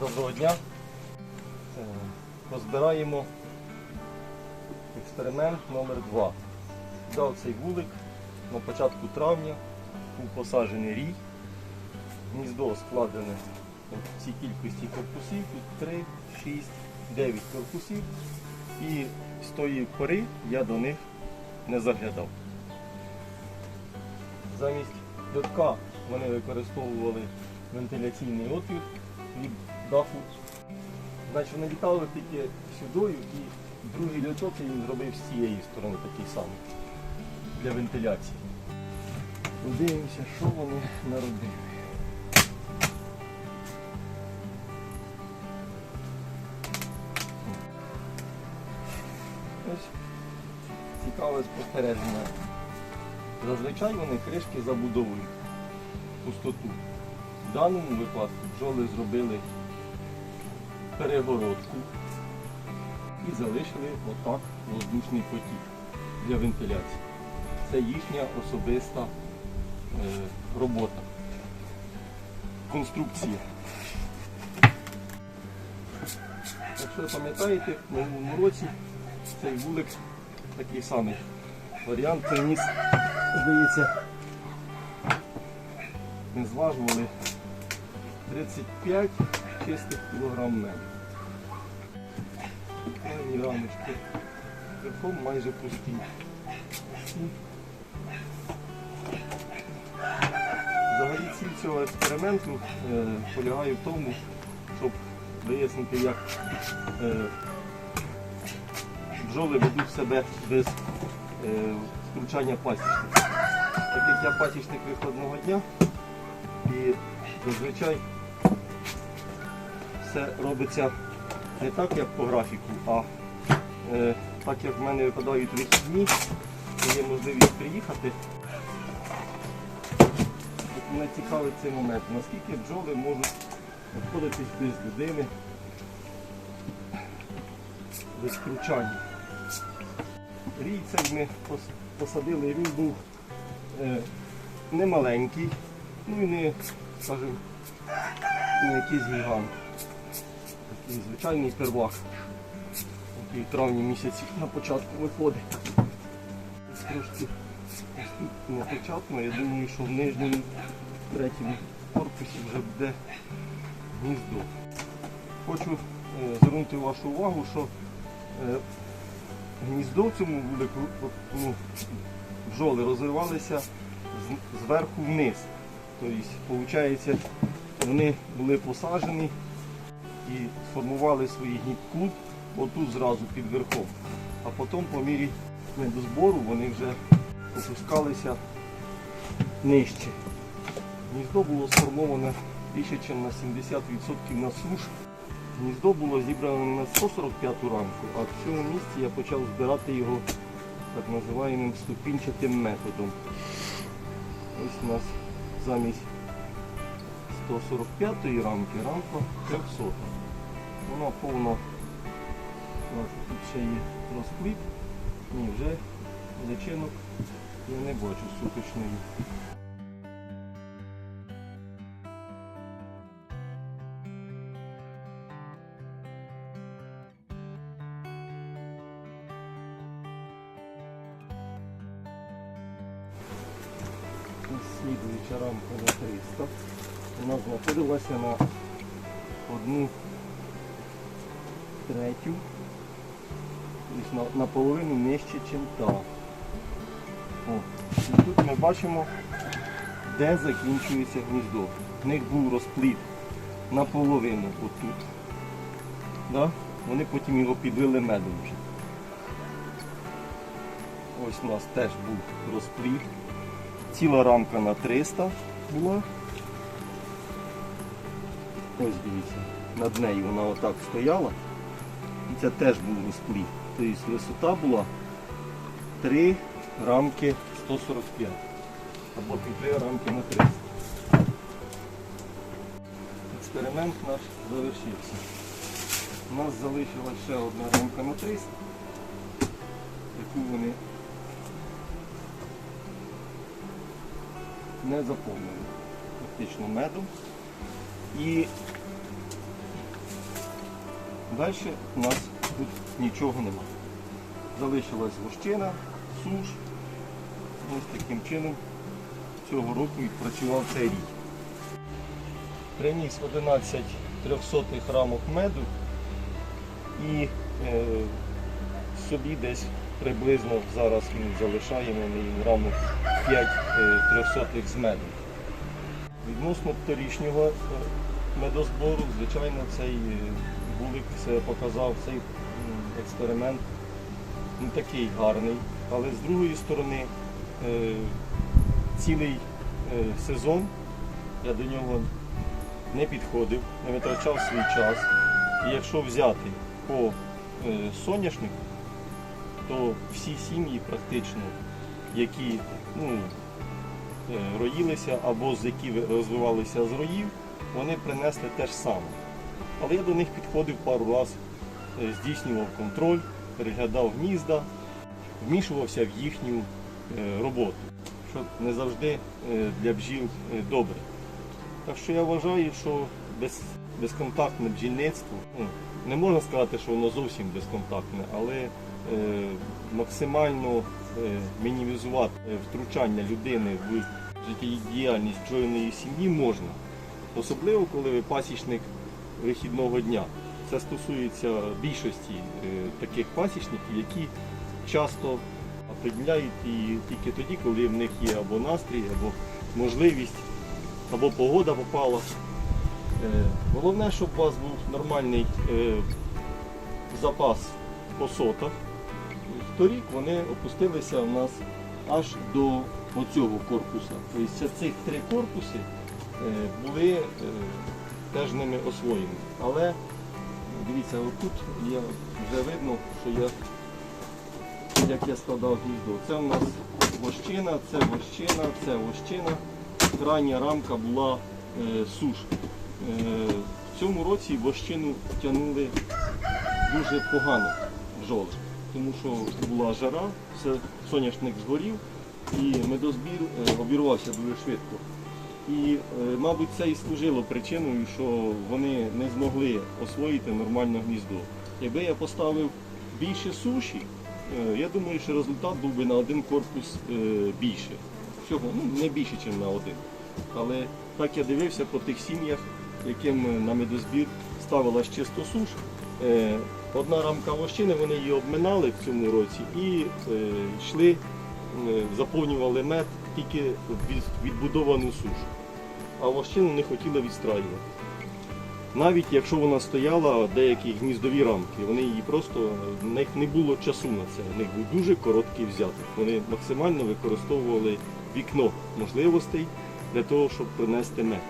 Доброго дня. Е, Розбираємо експеримент номер 2 Дав цей вулик на початку травня, був посаджений рій. Гніздо складене в цій кількості корпусів, тут 3, 6, 9 корпусів. І з тої пори я до них не заглядав. Замість льотка вони використовували вентиляційний отвір від даху. Значить, вони літали тільки сюдою і другий льоток їм зробив з цієї сторони такий самий для вентиляції. Подивимося, що вони наробили. Ось цікаве спостереження. Зазвичай вони кришки забудовують пустоту. В даному випадку бджоли зробили перегородку і залишили отак воздушний потік для вентиляції. Це їхня особиста е, робота. Конструкція. Якщо пам'ятаєте, в минулому році цей вулик такий самий варіант приніс, здається, ми зважували 35 чистих кілограм меду. Рамочки верхом майже пусті. Взагалі ціль цього експерименту е, полягає в тому, щоб вияснити, як е, бджоли ведуть себе без е, втручання пасічника. Так як я пасічник виходного дня і зазвичай все робиться не так, як по графіку, а е, так як в мене випадають вихідні, є можливість приїхати. От мене цікавить цей момент, наскільки бджоли можуть обходитись без людини, без втручання. Рій цей ми посадили, він був е, не маленький, ну і не, скажімо, не якийсь гігант. Такий звичайний первак, в травні місяці на початку виходить. Трошки не початку, я думаю, що в нижньому третьому корпусі вже буде гніздо. Хочу е, звернути вашу увагу, що е, гніздо в цьому вулику, ну, бджоли розвивалися з- зверху вниз. Тобто, виходить, вони були посаджені і сформували свій гнітклуб отут зразу під верхом. А потім по мірі медозбору вони вже опускалися нижче. Гніздо було сформоване більше, ніж на 70% на суш. Гніздо було зібрано на 145 рамку, а в цьому місці я почав збирати його так називаємим ступінчатим методом. Ось у нас замість 145 рамки рамка 300. У нас тут ще є розпліт. Ні, вже личинок я не бачу суточної. Слідуюча рамка на 300. Вона знаходилася на одну третю, тобто на, наполовину нижче, ніж та. О, і тут ми бачимо, де закінчується гніздо. В них був розпліт наполовину отут. Да? Вони потім його підлили медом вже. Ось у нас теж був розпліт. Ціла рамка на 300 була. Ось дивіться, над нею вона отак стояла. Це теж був розпліт. Тобто висота була 3 рамки 145. Або півтори рамки на 300. Експеримент наш завершився. У нас залишилась ще одна рамка на 300, яку вони не заповнили фактично медом. І Далі у нас тут нічого нема. Залишилась вощина, суш. Ось таким чином цього року відпрацював цей рік. Приніс 11 трьохсотих рамок меду і е, собі десь приблизно зараз ми залишаємо ми рамок 5 е, трьохсотих з меду. Відносно торішнього е, медозбору, звичайно, цей вулик показав, цей експеримент не такий гарний. Але з другої сторони, е, цілий е, сезон я до нього не підходив, не витрачав свій час. І якщо взяти по е, соняшнику, то всі сім'ї практично, які ну, роїлися або з які розвивалися з роїв, вони принесли те ж саме. Але я до них підходив пару разів, е, здійснював контроль, переглядав гнізда, вмішувався в їхню е, роботу, що не завжди е, для бджіл добре. Так що я вважаю, що без, безконтактне бджільництво, ну, не можна сказати, що воно зовсім безконтактне, але максимально мінімізувати втручання людини в життєдіяльність бджолиної сім'ї можна. Особливо, коли ви пасічник вихідного дня. Це стосується більшості е, таких пасічників, які часто определяють і тільки тоді, коли в них є або настрій, або можливість, або погода попала. Е, Головне, щоб у вас був нормальний е, запас по сотах. Торік вони опустилися у нас аж до оцього корпуса. Тобто цих три корпуси були теж ними освоєні. Але дивіться, отут є, вже видно, що я, як я складав гніздо. Це у нас вощина, це вощина, це вощина. Крайня рамка була е, суш. Е, в цьому році вощину тягнули дуже погано бджоли, тому що була жара, все, соняшник згорів і медозбір е, обірвався дуже швидко. І, е, мабуть, це і служило причиною, що вони не змогли освоїти нормально гніздо. Якби я поставив більше суші, е, я думаю, що результат був би на один корпус е, більше. Всього, ну, не більше, ніж на один. Але так я дивився по тих сім'ях, яким на медозбір ставилась чисто суш. Одна рамка вощини, вони її обминали в цьому році і йшли, заповнювали мед тільки відбудовану сушу. А вощину не хотіли відстраювати. Навіть якщо вона стояла деякі гніздові рамки, вони її просто в них не було часу на це. В них був дуже короткий взяток. Вони максимально використовували вікно можливостей для того, щоб принести мед.